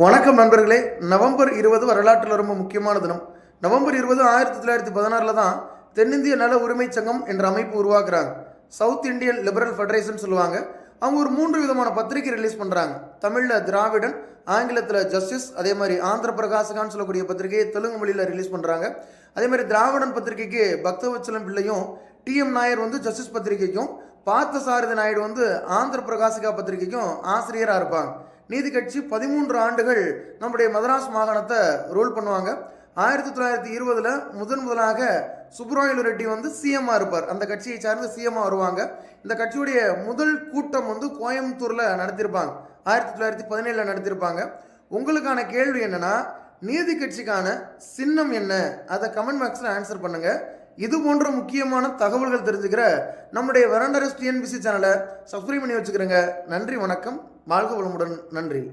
வணக்கம் நண்பர்களே. நவம்பர் இருபது வரலாற்றில் ரொம்ப முக்கியமான தினம். நவம்பர் இருபது ஆயிரத்தி தொள்ளாயிரத்தி பதினாறில் தான் தென்னிந்திய நல உரிமை சங்கம் என்ற அமைப்பு உருவாக்குறாங்க. சவுத் இந்தியன் லிபரல் ஃபெடரேஷன் சொல்லுவாங்க. அவங்க ஒரு மூன்று விதமான பத்திரிகை ரிலீஸ் பண்ணுறாங்க தமிழில் திராவிடன் ஆங்கிலத்தில் ஜஸ்டிஸ் அதே மாதிரி ஆந்திர பிரகாசகான்னு சொல்லக்கூடிய பத்திரிகையை தெலுங்கு மொழியில் ரிலீஸ் பண்ணுறாங்க அதே மாதிரி திராவிடன் பத்திரிகைக்கு பக்தவச்சலம் பிள்ளையும் டிஎம் நாயர் வந்து ஜஸ்டிஸ் பத்திரிகைக்கும் பார்த்த சாரதி நாயுடு வந்து ஆந்திர பிரகாசிகா பத்திரிகைக்கும் ஆசிரியராக இருப்பாங்க. நீதி கட்சி பதிமூன்று ஆண்டுகள் நம்முடைய மதராஸ் மாகாணத்தை ரூல் பண்ணுவாங்க. ஆயிரத்தி தொள்ளாயிரத்தி இருபதில் முதன் முதலாக சுப்ராயலு ரெட்டி வந்து சிஎம்மாக இருப்பார். அந்த கட்சியை சார்ந்து சிஎம்மாக வருவாங்க. இந்த கட்சியுடைய முதல் கூட்டம் வந்து கோயம்புத்தூரில் நடத்தியிருப்பாங்க ஆயிரத்தி தொள்ளாயிரத்தி பதினேழில் நடத்தியிருப்பாங்க உங்களுக்கான கேள்வி என்னென்னா நீதி கட்சிக்கான சின்னம் என்ன? அதை கமெண்ட் பாக்ஸில் ஆன்சர் பண்ணுங்கள் இது போன்ற முக்கியமான தகவல்கள் தெரிஞ்சுக்கிற நம்முடைய வெரண்டரஸ் டிஎன்பிசி சேனலை சப்ஸ்கிரைப் பண்ணி வச்சுக்கிறேங்க. நன்றி வணக்கம். வாழ்க வளமுடன். நன்றி.